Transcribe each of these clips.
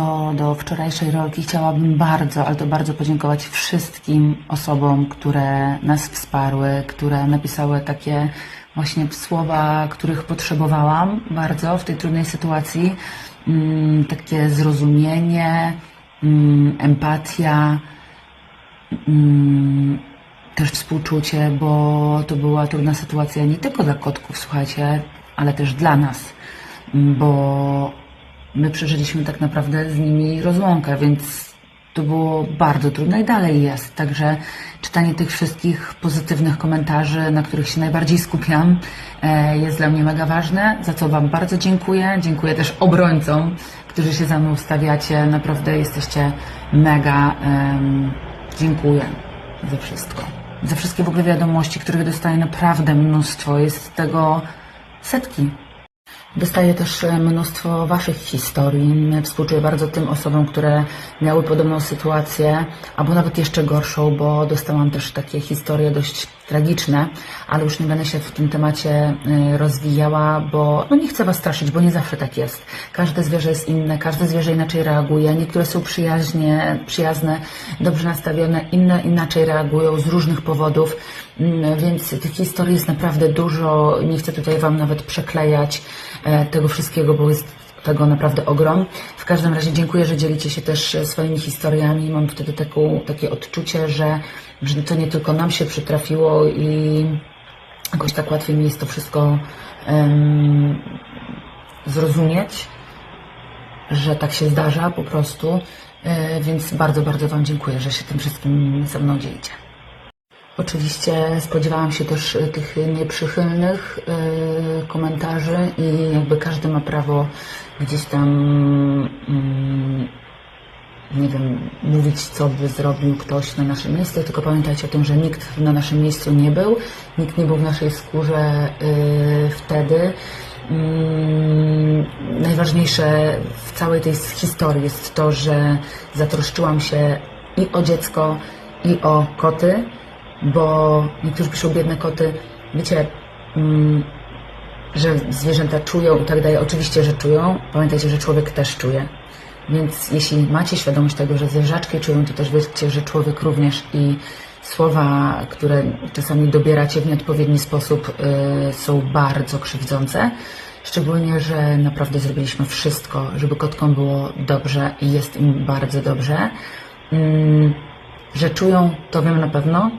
co do wczorajszej rolki, chciałabym bardzo, ale to bardzo podziękować wszystkim osobom, które nas wsparły, które napisały takie właśnie słowa, których potrzebowałam bardzo w tej trudnej sytuacji. Mm, takie zrozumienie, mm, empatia, mm, też współczucie, bo to była trudna sytuacja nie tylko dla kotków, słuchajcie, ale też dla nas, bo my przeżyliśmy tak naprawdę z nimi rozłąkę, więc to było bardzo trudne i dalej jest. Także czytanie tych wszystkich pozytywnych komentarzy, na których się najbardziej skupiam, e, jest dla mnie mega ważne, za co Wam bardzo dziękuję. Dziękuję też obrońcom, którzy się za mną stawiacie. Naprawdę jesteście mega. dziękuję za wszystko. Za wszystkie w ogóle wiadomości, których dostaję naprawdę mnóstwo. Jest tego setki. Dostaję też e, mnóstwo Waszych historii. Współczuję bardzo tym osobom, które miały podobną sytuację, albo nawet jeszcze gorszą, bo dostałam też takie historie dość tragiczne, ale już nie będę się w tym temacie e, rozwijała, bo no nie chcę Was straszyć, bo nie zawsze tak jest. Każde zwierzę jest inne, każde zwierzę inaczej reaguje. Niektóre są przyjaźnie, przyjazne, dobrze nastawione, inne inaczej reagują z różnych powodów, Mm, więc tych historii jest naprawdę dużo. Nie chcę tutaj Wam nawet przeklejać tego wszystkiego, bo jest tego naprawdę ogrom. W każdym razie dziękuję, że dzielicie się też e, swoimi historiami. Mam wtedy taką, takie odczucie, że, że to nie tylko nam się przytrafiło i jakoś tak łatwiej mi jest to wszystko em, zrozumieć, że tak się zdarza po prostu. E, Więc bardzo, bardzo Wam dziękuję, że się tym wszystkim ze mną dzielicie. Oczywiście spodziewałam się też e, tych nieprzychylnych e, komentarzy i jakby każdy ma prawo gdzieś tam, mm, nie wiem, mówić, co by zrobił ktoś na naszym miejscu, tylko pamiętajcie o tym, że nikt na naszym miejscu nie był, nikt nie był w naszej skórze e, wtedy. Mm, Najważniejsze w całej tej historii jest to, że zatroszczyłam się i o dziecko, i o koty, bo niektórzy piszą biedne koty. Wiecie, mm, że zwierzęta czują i tak dalej. Oczywiście, że czują. Pamiętajcie, że człowiek też czuje. Więc jeśli macie świadomość tego, że zwierzaczki czują, to też wiecie, że człowiek również i słowa, które czasami dobieracie w nieodpowiedni sposób, y, są bardzo krzywdzące. Szczególnie, że naprawdę zrobiliśmy wszystko, żeby kotkom było dobrze i jest im bardzo dobrze. Mm, że czują, to wiem na pewno,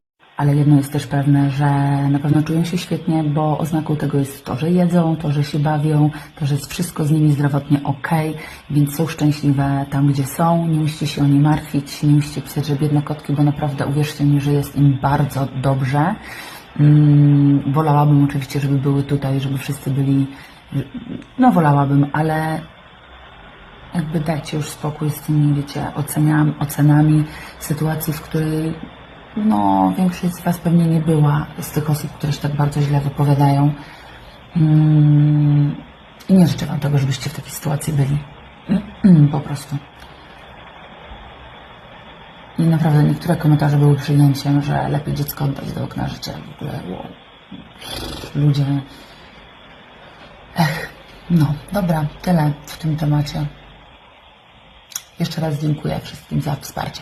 ale jedno jest też pewne, że na pewno czują się świetnie, bo oznaką tego jest to, że jedzą, to, że się bawią, to, że jest wszystko z nimi zdrowotnie ok, więc są szczęśliwe tam, gdzie są. Nie musicie się o nie martwić, nie musicie pisać, że biedne kotki, bo naprawdę uwierzcie mi, że jest im bardzo dobrze. Mm, wolałabym oczywiście, żeby były tutaj, żeby wszyscy byli, no wolałabym, ale jakby dajcie już spokój z tymi, wiecie, oceniam, ocenami sytuacji, w której no, większość z Was pewnie nie była z tych osób, które się tak bardzo źle wypowiadają. Mm, I nie życzę Wam tego, żebyście w takiej sytuacji byli. po prostu. I naprawdę niektóre komentarze były przyjęciem, że lepiej dziecko oddać do okna życia. W ogóle wow. ludzie. Ech, no, dobra, tyle w tym temacie. Jeszcze raz dziękuję wszystkim za wsparcie.